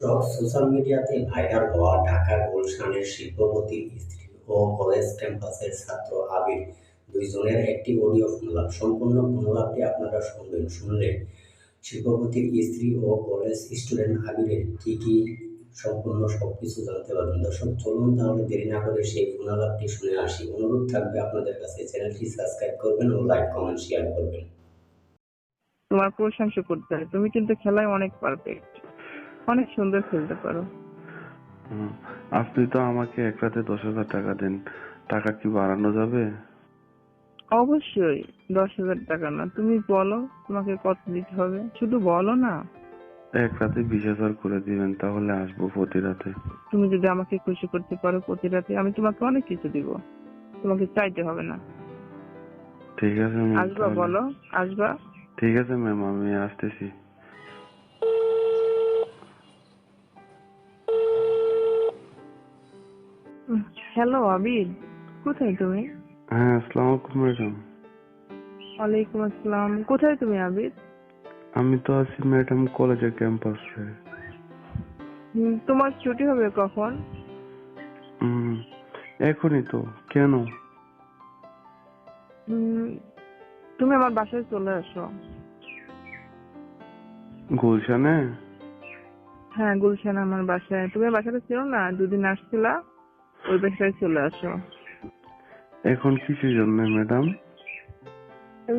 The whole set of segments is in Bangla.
সোশ্যাল মিডিয়াতে ভাইরাল হওয়া ঢাকা গুলশানের শিল্পপতির স্ত্রী ও কলেজ ক্যাম্পাসের ছাত্র আবির। দুইজনের একটি অডিও ফোনলাপ সম্পূর্ণ ফোনলাপটি আপনারা শুনবেন শুনলে শিল্পপতির স্ত্রী ও কলেজ স্টুডেন্ট আবিরের কি কি সম্পূর্ণ সবকিছু জানতে পারবেন? দর্শক, চলুন তাহলে দেরি না করে সেই ফোনালাপটি শুনে আসি। অনুরোধ থাকবে আপনাদের কাছে, চ্যানেলটি সাবস্ক্রাইব করবেন ও লাইক, কমেন্ট, শেয়ার করবেন। তোমার প্রশংসা করতে হয় তুমি কিন্তু খেলায় অনেক পারফেক্ট। অনেক সুন্দর খেলতে পারো। হুম, আপনি তো আমাকে এক রাতে দশ হাজার টাকা দেন। টাকা কি বাড়ানো যাবে? অবশ্যই দশ হাজার টাকা না। তুমি বলো তোমাকে কত দিতে হবে? শুধু বলো না। এক রাতে বিশ হাজার করে দিবেন তাহলে আসব প্রতি রাতে। তুমি যদি আমাকে খুশি করতে পারো প্রতি রাতে আমি তোমাকে অনেক কিছু দিব। তোমাকে চাইতে হবে না। ঠিক আছে আসবা বলো আসবা। ঠিক আছে ম্যাম আমি আসতেছি। হ্যালো আবির কোথায় তুমি? হ্যাঁ আসসালামু আলাইকুম ম্যাডাম। ওয়ালাইকুম আসসালাম। কোথায় তুমি আবির? আমি তো আছি ম্যাডাম কলেজের ক্যাম্পাসে। তোমার ছুটি হবে কখন? এখনই তো। কেন? তুমি আমার বাসায় চলে আসো। গুলশানে? হ্যাঁ গুলশান আমার বাসায়। তুমি বাসাটা ছিল না? দুদিন আসছিলা? ওই বাসায় চলে আসো। এখন কিসের জন্য ম্যাডাম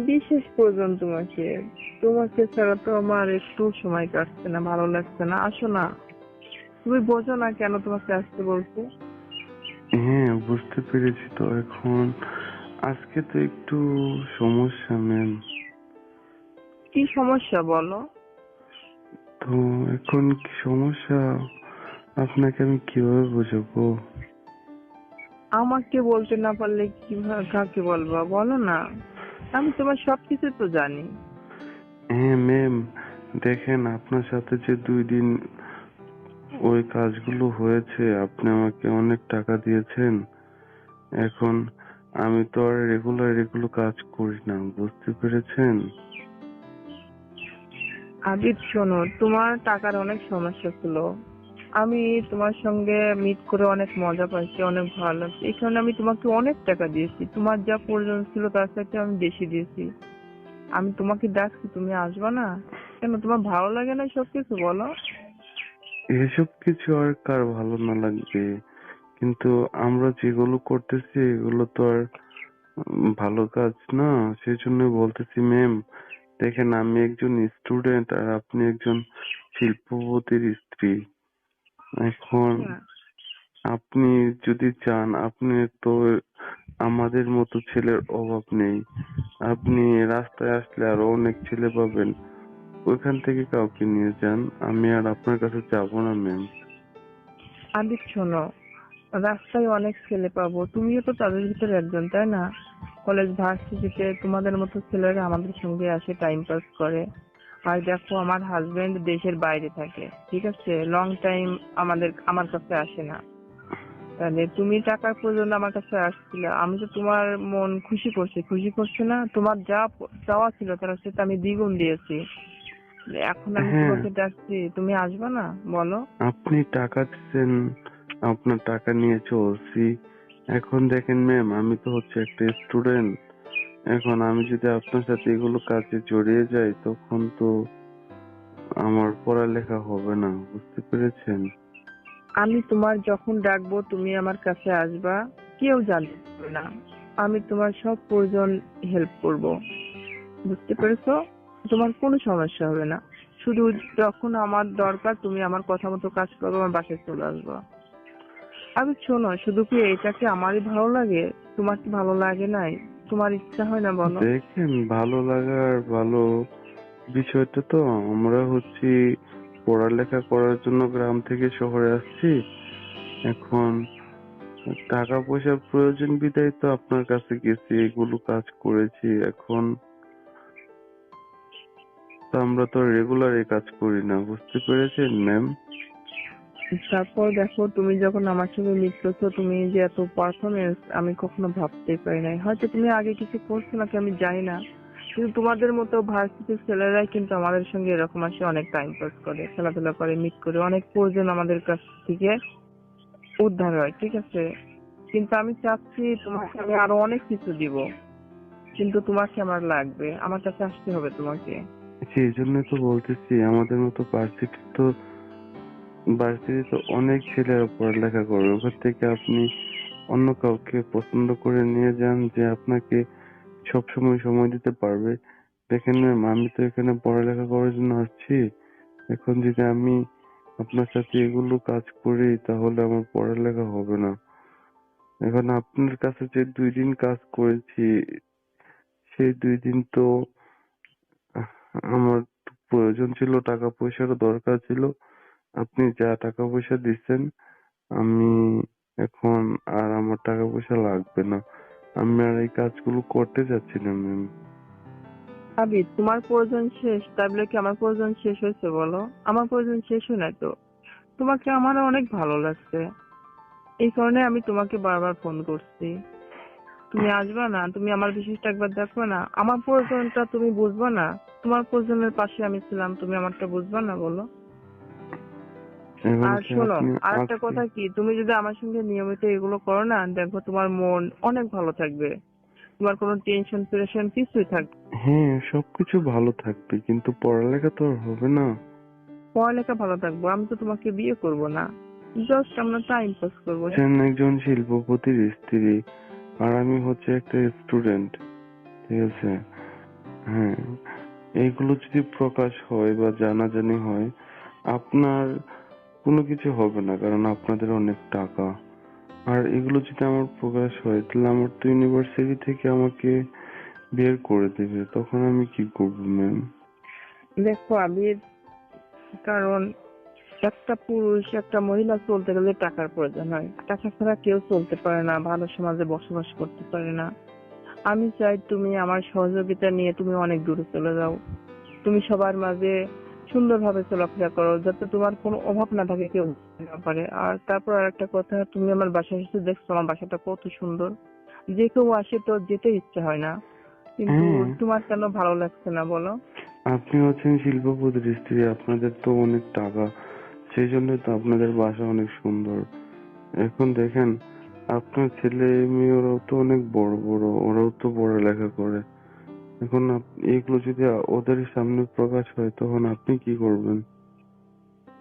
বিশেষ প্রয়োজন তোমাকে। তোমাকে ছাড়া তো আমার একটু সময় কাটছে না ভালো লাগছে না। আসো না। তুমি বোঝো না কেন তোমাকে আসতে বলছি? হ্যাঁ বুঝতে পেরেছি তো এখন। আজকে তো একটু সমস্যা ম্যাম কি সমস্যা বলো? তো এখন কি সমস্যা? আপনাকে আমি কীভাবে বোঝাবো? আমাকে বলতে না পারলে কীভাবে কাকে বলবা? বলো না। আমি তোমার সবকিছু তো জানি। হ্যাঁ ম্যাম দেখেন আপনার সাথে যে দুই দিন ওই কাজগুলো হয়েছে আপনি আমাকে অনেক টাকা দিয়েছেন। এখন আমি তো আর রেগুলার এগুলো কাজ করি না বুঝতে পেরেছেন? আবির শোনো তোমার টাকার অনেক সমস্যা ছিল। আমি তোমার সঙ্গে মিট করে অনেক মজা পাইছি অনেক ভালো লাগছে। এই কারণে আমি তোমাকে অনেক টাকা দিয়েছি। তোমার যা প্রয়োজন ছিল তার সাথে আমি বেশি দিয়েছি। আমি তোমাকে ডাকছি, তুমি আসবে না? কেন, তোমার ভালো লাগে না সবকিছু, বলো? এসব কিছু আর কার ভালো না লাগবে? কিন্তু আমরা যেগুলো করতেছি, এগুলো তো আর ভালো কাজ না। সেই জন্য বলতেছি ম্যাম দেখেন, আমি একজন স্টুডেন্ট আর আপনি একজন শিল্পপতির স্ত্রী। এখন হ্যাঁ। আপনি যদি চান আপনি তো আমাদের মতো ছেলের অভাব নেই। আপনি রাস্তায় আসলে আরও অনেক ছেলে পাবেন। ওইখান থেকে কাউকে নিয়ে যান। আমি আর আপনার কাছে যাব না ম্যাম আবির শোনো রাস্তায় অনেক ছেলে পাবো। তুমিও তো তাদের ভিতরে একজন তাই না? কলেজ ভার্সিটিতে তোমাদের মতো ছেলেরা আমাদের সঙ্গে আসে টাইম পাস করে। আর দেখো আমার হাজবেন্ড দেশের বাইরে থাকে ঠিক আছে? লং টাইম আমাদের আমার কাছে আসে না। তাহলে তুমি টাকার প্রয়োজন আমার কাছে আসছিলে আমি তো তোমার মন খুশি করছি। খুশি করছে না? তোমার যা চাওয়া ছিল তার সাথে আমি দ্বিগুণ দিয়েছি। এখন আমি হ্যাঁ। তোমাকে ডাকছি তুমি আসবে না? বলো। আপনি টাকা দিচ্ছেন আপনার টাকা নিয়ে চলছি এখন দেখেন ম্যাম আমি তো হচ্ছে একটা স্টুডেন্ট এখন আমি যদি আপনার সাথে এগুলো কাজে জড়িয়ে যাই, তখন তো আমার পড়ালেখা হবে না, বুঝতে পেরেছেন? আমি তোমার যখন ডাকবো, তুমি আমার কাছে আসবা, কেউ জানতে পারবে না। আমি তোমার সব প্রয়োজন হেল্প করব। বুঝতে পেরেছ? তোমার কোনো সমস্যা হবে না। শুধু যখন আমার দরকার, তুমি আমার কথা মতো কাজ করবে, আমার বাসায় চলে আসবা। আমি শোনো, শুধু কি এটাকে আমারই ভালো লাগে? তোমার কি ভালো লাগে নাই? তোমার ইচ্ছা হয় না বলো? দেখেন, ভালো লাগার ভালো বিষয়টা তো আমরা হচ্ছি পড়ালেখা করার জন্য গ্রাম থেকে শহরে আসছি। এখন টাকা পয়সার প্রয়োজন বিদায় তো আপনার কাছে গেছি, এগুলো কাজ করেছি। এখন আমরা তো রেগুলার এই কাজ করি না, বুঝতে পেরেছেন ম্যাম তারপর দেখো, তুমি যখন আমার সঙ্গে মিশতেছো তুমি যে এত পারফরমেন্স আমি কখনো ভাবতেই পারি নাই। হয়তো তুমি আগে কিছু করছ নাকি আমি জানি না। কিন্তু তোমাদের মতো ভার্সিটির ছেলেরাই কিন্তু আমাদের সঙ্গে এরকম আসে, অনেক টাইম পাস করে, খেলাধুলা করে মিট করে, অনেক প্রয়োজন আমাদের কাছ থেকে উদ্ধার হয়, ঠিক আছে? কিন্তু আমি চাচ্ছি তোমাকে আমি আরও অনেক কিছু দিব, কিন্তু তোমাকে আমার লাগবে, আমার কাছে আসতে হবে তোমাকে। সেই জন্য তো বলতেছি, আমাদের মতো ভার্সিটি তো ভার্সিটি তো অনেক ছেলেরা পড়ালেখা করে। ওখান থেকে আপনি অন্য কাউকে পছন্দ করে নিয়ে যান যে আপনাকে সবসময় সময় দিতে পারবে। দেখেন ম্যাম, আমি তো এখানে পড়ালেখা করার জন্য আসছি। এখন যদি আমি আপনার সাথে এগুলো কাজ করি, তাহলে আমার পড়ালেখা হবে না। এখন আপনার কাছে যে দুই দিন কাজ করেছি, সেই দুই দিন তো আমার প্রয়োজন ছিল টাকা পয়সারও দরকার ছিল। আপনি যা টাকা পয়সা দিচ্ছেন, আমি এখন আর আমার টাকা পয়সা লাগবে না। আমি আর এই কাজগুলো করতে চাচ্ছি না, ম্যাম। আবি তোমার প্রয়োজন শেষ। তাই বলে কি আমার প্রয়োজন শেষ হয়েছে বলো? আমার প্রয়োজন শেষ হয় নাই তো। তোমাকে আমার অনেক ভালো লাগছে। এই কারণে আমি তোমাকে বারবার ফোন করছি। তুমি আসবে না, তুমি আমার বিশেষটা একবার দেখবে না। আমার প্রয়োজনটা তুমি বুঝবে না। তোমার প্রয়োজনের পাশে আমি ছিলাম, তুমি আমারটা বুঝবে না বলো। আর শোনো আর একটা কথা কি তুমি যদি আমার সঙ্গে নিয়মিত এগুলো করো না দেখব তোমার মন অনেক ভালো থাকবে। তোমার কোনো টেনশন প্রেশন কিছুই থাকবে। হ্যাঁ সবকিছু ভালো থাকবে কিন্তু পড়ালেখা তো আর হবে না। পড়ালেখা ভালো থাকব আমি তো তোমাকে বিয়ে করব না। জাস্ট আমরা টাইম পাস করব। সেন একজন শিল্পপতির স্ত্রী আর আমি হচ্ছে একটা স্টুডেন্ট ঠিক আছে? হ্যাঁ এইগুলো যদি প্রকাশ হয় বা জানাজানি হয় আপনার কোনো কিছু হবে না, কারণ আপনাদের অনেক টাকা। আর এগুলো যদি আমার প্রকাশ হয়, তাহলে আমার তো ইউনিভার্সিটি থেকে আমাকে বের করে দেবে। তখন আমি কি করব ম্যাম দেখো আবির কারণ একটা পুরুষ, একটা মহিলা চলতে গেলে টাকার প্রয়োজন হয়। টাকা ছাড়া কেউ চলতে পারে না, ভালো সমাজে বসবাস করতে পারে না। আমি চাই তুমি আমার সহযোগিতা নিয়ে তুমি অনেক দূরে চলে যাও। তুমি সবার মাঝে সুন্দরভাবে চলাফেরা করো যাতে তোমার কোনো অভাব না থাকে কেউ বুঝতে না পারে। আর তারপর আর একটা কথা তুমি আমার বাসায় এসে দেখছ আমার বাসাটা কত সুন্দর। যে কেউ আসে তো যেতে ইচ্ছা হয় না। কিন্তু হ্যাঁ। তোমার কেন ভালো লাগছে না বলো? আপনি হচ্ছেন শিল্পপতির স্ত্রী আপনাদের তো অনেক টাকা সেই জন্য তো আপনাদের বাসা অনেক সুন্দর। এখন দেখেন আপনার ছেলে মেয়ে ওরাও তো অনেক বড় বড় ওরাও তো পড়ালেখা করে। এখন এইগুলো যদি ওদের সামনে প্রকাশ হয়, তখন আপনি কি করবেন?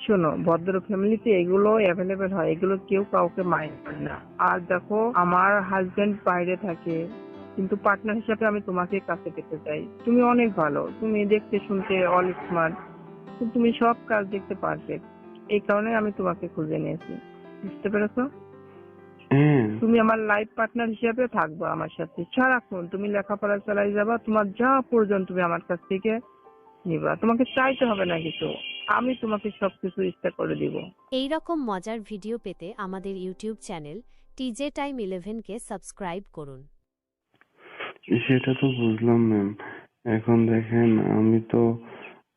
শোনো, ভদ্র ফ্যামিলিতে এগুলো অ্যাভেলেবেল হয়। এগুলো কেউ কাউকে মাইন্ড করে না। আর দেখো, আমার হাজবেন্ড বাইরে থাকে, কিন্তু পার্টনার হিসাবে আমি তোমাকে কাছে পেতে চাই। তুমি অনেক ভালো। তুমি দেখতে শুনতে অল স্মার্ট তুমি সব কাজ দেখতে পারফেক্ট এই কারণে আমি তোমাকে খুঁজে নিয়েছি। বুঝতে পেরেছ? তুমি আমার লাইফ পার্টনার হিসেবে থাকবে আমার সাথে। সারাক্ষণ তুমি লেখাপড়া চালাই যাবা তোমার যা প্রয়োজন তুমি আমার কাছ থেকে নিবা। তোমাকে চাইতে হবে না কিছু। আমি তোমাকে সবকিছু ইচ্ছা করে দিব। এই রকম মজার ভিডিও পেতে আমাদের YouTube channel TJ time eleven কে সাবস্ক্রাইব করুন। সেটা তো বুঝলাম ম্যাম এখন দেখেন আমি তো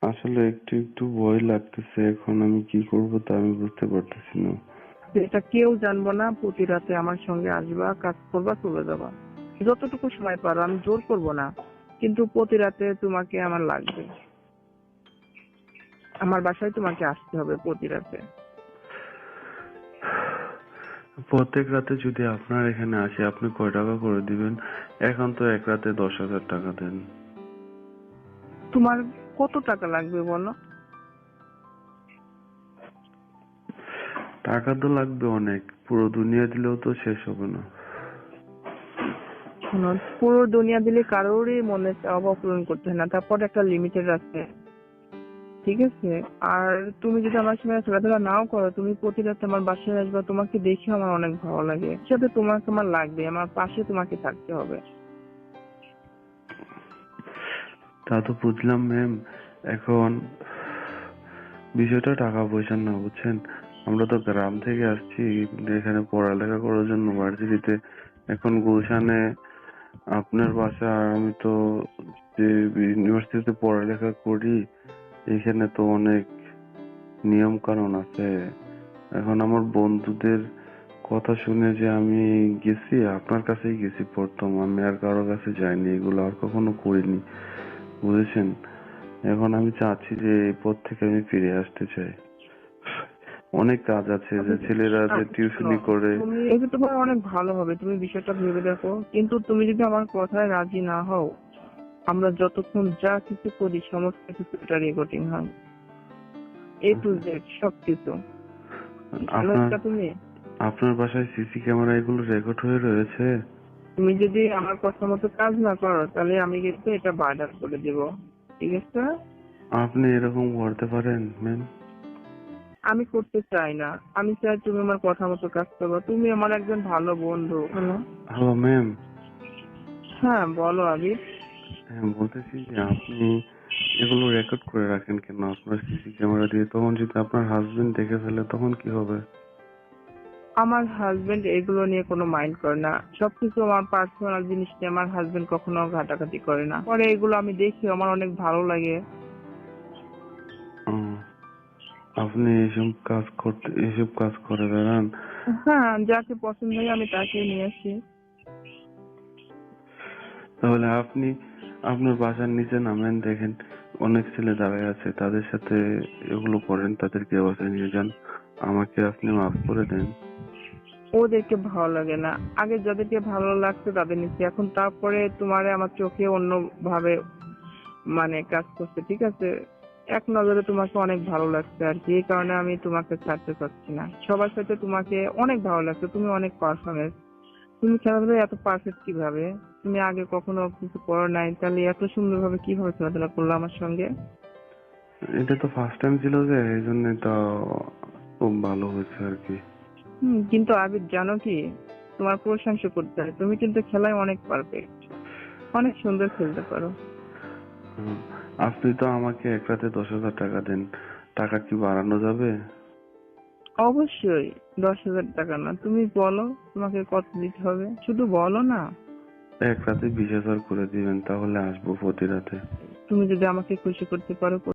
আসলে একটু একটু ভয় লাগতেছে। এখন আমি কি করব তা আমি বুঝতে পারতেছি না। এটা কেউ জানব না প্রতি রাতে আমার সঙ্গে আসবা কাজ করবা চলে যাবা। যতটুকু সময় পারো আমি জোর করব না কিন্তু প্রতি রাতে তোমাকে আমার লাগবে। আমার বাসায় তোমাকে আসতে হবে প্রতি রাতে। প্রত্যেক রাতে যদি আপনার এখানে আসে আপনি কয় টাকা করে দিবেন? এখন তো এক রাতে দশ হাজার টাকা দেন। তোমার কত টাকা লাগবে বলো? টাকা তো লাগবে অনেক। পুরো দুনিয়া দিলেও তো শেষ হবে না। পুরো দুনিয়া দিলে কারোরই মনে চাওয়া পূরণ করতে হয় না। তারপর একটা লিমিটেড আছে ঠিক আছে? আর তুমি যদি আমার সঙ্গে খেলাধুলা নাও করো তুমি প্রতি রাতে আমার বাসায় আসবে তোমাকে দেখে আমার অনেক ভালো লাগে। সাথে তোমাকে আমার লাগবে আমার পাশে তোমাকে থাকতে হবে। তা তো বুঝলাম ম্যাম এখন বিষয়টা টাকা পয়সা না বুঝছেন? আমরা তো গ্রাম থেকে আসছি, এখানে পড়ালেখা করার জন্য ভার্সিটিতে। এখন গুলশানে আপনার বাসা, আমি তো যে ইউনিভার্সিটিতে পড়ালেখা করি, এখানে তো অনেক নিয়ম কানুন আছে। এখন আমার বন্ধুদের কথা শুনে যে আমি গেছি, আপনার কাছেই গেছি প্রথম, আমি আর কারও কাছে যাইনি, এগুলো আর কখনো করিনি, বুঝেছেন? এখন আমি চাচ্ছি যে এই পথ থেকে আমি ফিরে আসতে চাই। অনেক কাজ আছে যে ছেলেরা যে টিউশনি করে। এটা তোমার অনেক ভালো হবে তুমি বিষয়টা ভেবে দেখো। কিন্তু তুমি যদি আমার কথায় রাজি না হও আমরা যতক্ষণ যা কিছু করি সমস্ত কিছু এটা রেকর্ডিং হয়। এ টু জেড সবকিছু। আপনার বুঝছ তুমি? আপনার বাসায় সিসি ক্যামেরা এগুলো রেকর্ড হয়ে রয়েছে? তুমি যদি আমার কথা মতো কাজ না করো তাহলে আমি কিন্তু এটা বার্ডার করে দেব। ঠিক আছে? আপনি এরকম করতে পারেন ম্যাম। আমি করতে চাই না। আমি চাই তুমি আমার কথা মতো কাজ করো। তুমি আমার একজন ভালো বন্ধু। হ্যালো? হ্যালো ম্যাম হ্যাঁ বলো আবির হ্যাঁ বলতেছি যে আপনি এগুলো রেকর্ড করে রাখেন কেন? আপনার সিসি ক্যামেরা দিয়ে তখন যদি আপনার হাজবেন্ড দেখে ফেলে তখন কি হবে? আমার হাজবেন্ড এগুলো নিয়ে কোনো মাইন্ড করে না। সবকিছু আমার পার্সোনাল জিনিস নিয়ে আমার হাজবেন্ড কখনো ঘাটাঘাটি করে না। পরে এগুলো আমি দেখি আমার অনেক ভালো লাগে। আপনি এসব কাজ করতে এসব কাজ করে বেড়ান। হ্যাঁ যাকে পছন্দ হয় আমি তাকে নিয়ে আসি। তাহলে আপনি আপনার বাসার নিচে নামেন দেখেন অনেক ছেলে দাঁড়ায় আছে তাদের সাথে এগুলো করেন তাদেরকে বাসায় নিয়ে যান। আমাকে আপনি মাফ করে দেন। ওদেরকে ভালো লাগে না। আগে যাদেরকে ভালো লাগতো তাদের নিচ্ছি এখন তারপরে তোমারে আমার চোখে অন্য ভাবে মানে কাজ করছে ঠিক আছে? এক নজরে তোমাকে অনেক ভালো লাগছে আর কি এই কারণে আমি তোমাকে ছাড়তে চাচ্ছি না। সবার সাথে তোমাকে অনেক ভালো লাগছে তুমি অনেক পারফরমেন্স তুমি খেলাধুলা এত পারফেক্ট কীভাবে? তুমি আগে কখনো কিছু করো নাই তাহলে এত সুন্দরভাবে কীভাবে খেলাধুলা করল আমার সঙ্গে? এটা তো ফার্স্ট টাইম ছিল যে এই জন্য তো খুব ভালো হয়েছে আর কি। কিন্তু আবির জানো কি তোমার প্রশংসা করতে হয় তুমি কিন্তু খেলায় অনেক পারফেক্ট অনেক সুন্দর খেলতে পারো। আপনি তো আমাকে এক রাতে দশ হাজার টাকা দেন। টাকা কি বাড়ানো যাবে? অবশ্যই দশ হাজার টাকা না। তুমি বলো তোমাকে কত দিতে হবে? শুধু বলো না। এক রাতে বিশ হাজার করে দিবেন তাহলে আসব প্রতি রাতে। তুমি যদি আমাকে খুশি করতে পারো